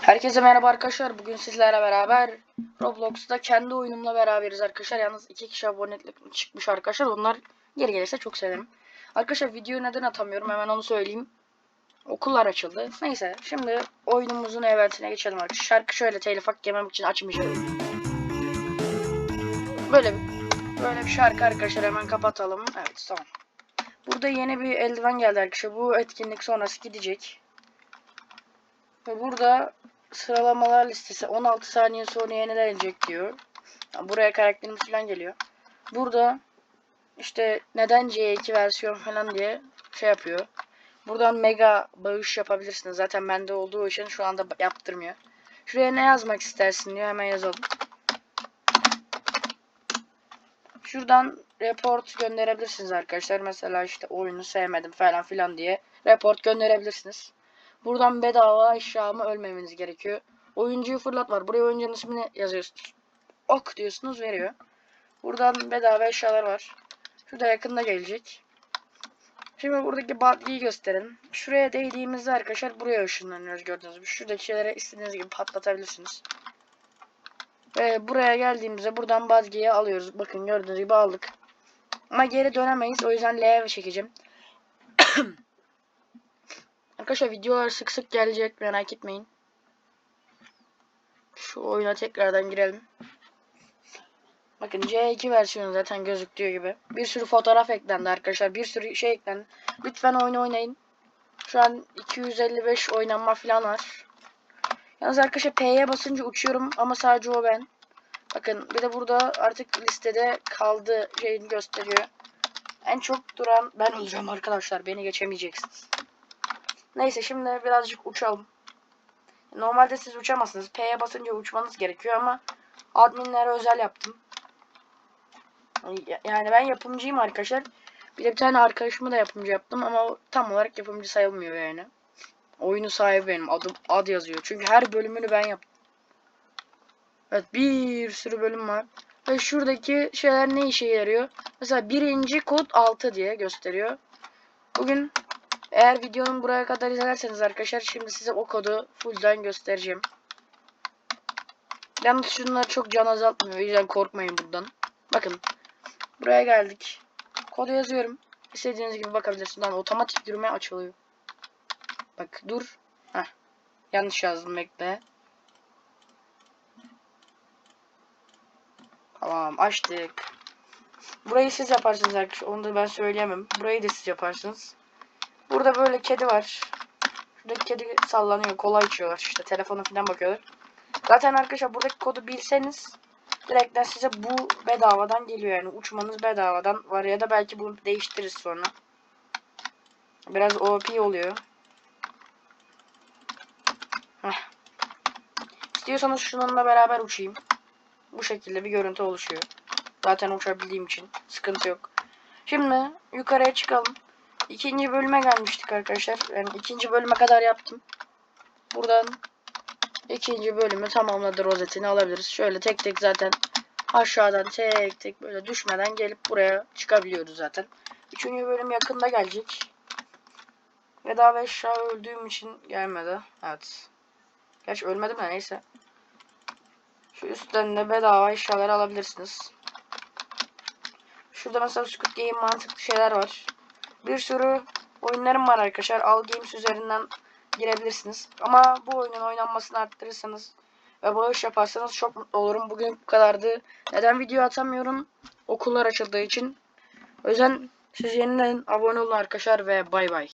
Herkese merhaba arkadaşlar. Bugün sizlerle beraber Roblox'ta kendi oyunumla beraberiz arkadaşlar. Yalnız iki kişi abonelik çıkmış arkadaşlar. Onlar geri gelirse çok sevinirim. Arkadaşlar videoyu neden atamıyorum hemen onu söyleyeyim. Okullar açıldı. Neyse şimdi oyunumuzun eventine geçelim arkadaşlar. Şarkı şöyle telif hak yememek için açmayacağım. Böyle böyle bir şarkı arkadaşlar hemen kapatalım. Evet tamam. Burada yeni bir eldiven geldi arkadaşlar. Bu etkinlik sonrası gidecek. Ve burada sıralamalar listesi 16 saniye sonra yenilenecek diyor. Ya Buraya karakterimiz falan geliyor. Burada işte neden C2 versiyon falan diye şey yapıyor. Buradan mega bağış yapabilirsiniz. Zaten bende olduğu için şu anda yaptırmıyor. Şuraya ne yazmak istersin diyor. Hemen yazalım. Şuradan report gönderebilirsiniz arkadaşlar. Mesela işte oyunu sevmedim falan filan diye report gönderebilirsiniz. Buradan bedava eşyamı ölmemeniz gerekiyor. Oyuncuyu fırlat var. Buraya oyuncunun ismini yazıyorsunuz. Ok diyorsunuz veriyor. Buradan bedava eşyalar var. Şurada yakında gelecek. Şimdi buradaki buggy'yi gösterin. Şuraya değdiğimizde arkadaşlar buraya ışınlanıyoruz gördüğünüz gibi. Şuradaki şeylere istediğiniz gibi patlatabilirsiniz. Ve buraya geldiğimizde buradan buggy'yi alıyoruz. Bakın gördüğünüz gibi aldık. Ama geri dönemeyiz. O yüzden L'ye çekeceğim. Arkadaşlar videolar sık sık gelecek merak etmeyin. Şu oyuna tekrardan girelim. Bakın C2 versiyonu zaten gözüktüğü gibi. Bir sürü fotoğraf eklendi arkadaşlar. Bir sürü şey eklendi. Lütfen oyunu oynayın. Şu an 255 oynanma falan var. Yalnız arkadaşlar P'ye basınca uçuyorum ama sadece o ben. Bakın bir de burada artık listede kaldı şeyini gösteriyor. En çok duran ben olacağım arkadaşlar. Beni geçemeyeceksiniz. Neyse şimdi birazcık uçalım. Normalde siz uçamazsınız. P'ye basınca uçmanız gerekiyor ama adminlere özel yaptım. Yani ben yapımcıyım arkadaşlar. Bir de bir tane arkadaşımı da yapımcı yaptım ama tam olarak yapımcı sayılmıyor yani. Oyunu sahibi benim. Adım ad yazıyor. Çünkü her bölümünü ben yaptım. Evet bir sürü bölüm var. Ve şuradaki şeyler ne işe yarıyor? Mesela birinci kod 6 diye gösteriyor. Bugün eğer videonun buraya kadar izlerseniz arkadaşlar şimdi size o kodu fullden göstereceğim. Yalnız şunlar çok can azaltmıyor. O yüzden korkmayın buradan. Bakın. Buraya geldik. Kodu yazıyorum. İstediğiniz gibi bakabilirsiniz. Lan otomatik yürüme açılıyor. Bak dur. Heh. Yanlış yazdım bekle. Tamam açtık. Burayı siz yaparsınız arkadaşlar. Onu da ben söyleyemem. Burayı da siz yaparsınız. Burada böyle kedi var. Şuradaki kedi sallanıyor. Kola içiyorlar işte. Telefona falan bakıyorlar. Zaten arkadaşlar buradaki kodu bilseniz direkten size bu bedavadan geliyor yani. Uçmanız bedavadan var ya da belki bunu değiştiririz sonra. Biraz OP oluyor. Heh. İstiyorsanız şununla beraber uçayım. Bu şekilde bir görüntü oluşuyor. Zaten uçabildiğim için sıkıntı yok. Şimdi yukarıya çıkalım. İkinci bölüme gelmiştik arkadaşlar. Yani ikinci bölüme kadar yaptım. Buradan ikinci bölümü tamamladı rozetini alabiliriz. Şöyle tek tek zaten aşağıdan tek tek böyle düşmeden gelip buraya çıkabiliyoruz zaten. Üçüncü bölüm yakında gelecek. Veda eşya öldüğüm için gelmedi. Evet. Gerçi ölmedim de neyse. Şu üstten de bedava eşyalar alabilirsiniz. Şurada mesela Squid Game mantıklı şeyler var. Bir sürü oyunlarım var arkadaşlar. Al Games üzerinden girebilirsiniz. Ama bu oyunun oynanmasını arttırırsanız ve bağış yaparsanız çok mutlu olurum. Bugün bu kadardı. Neden video atamıyorum? Okullar açıldığı için. O yüzden siz yeniden abone olun arkadaşlar ve bay bay.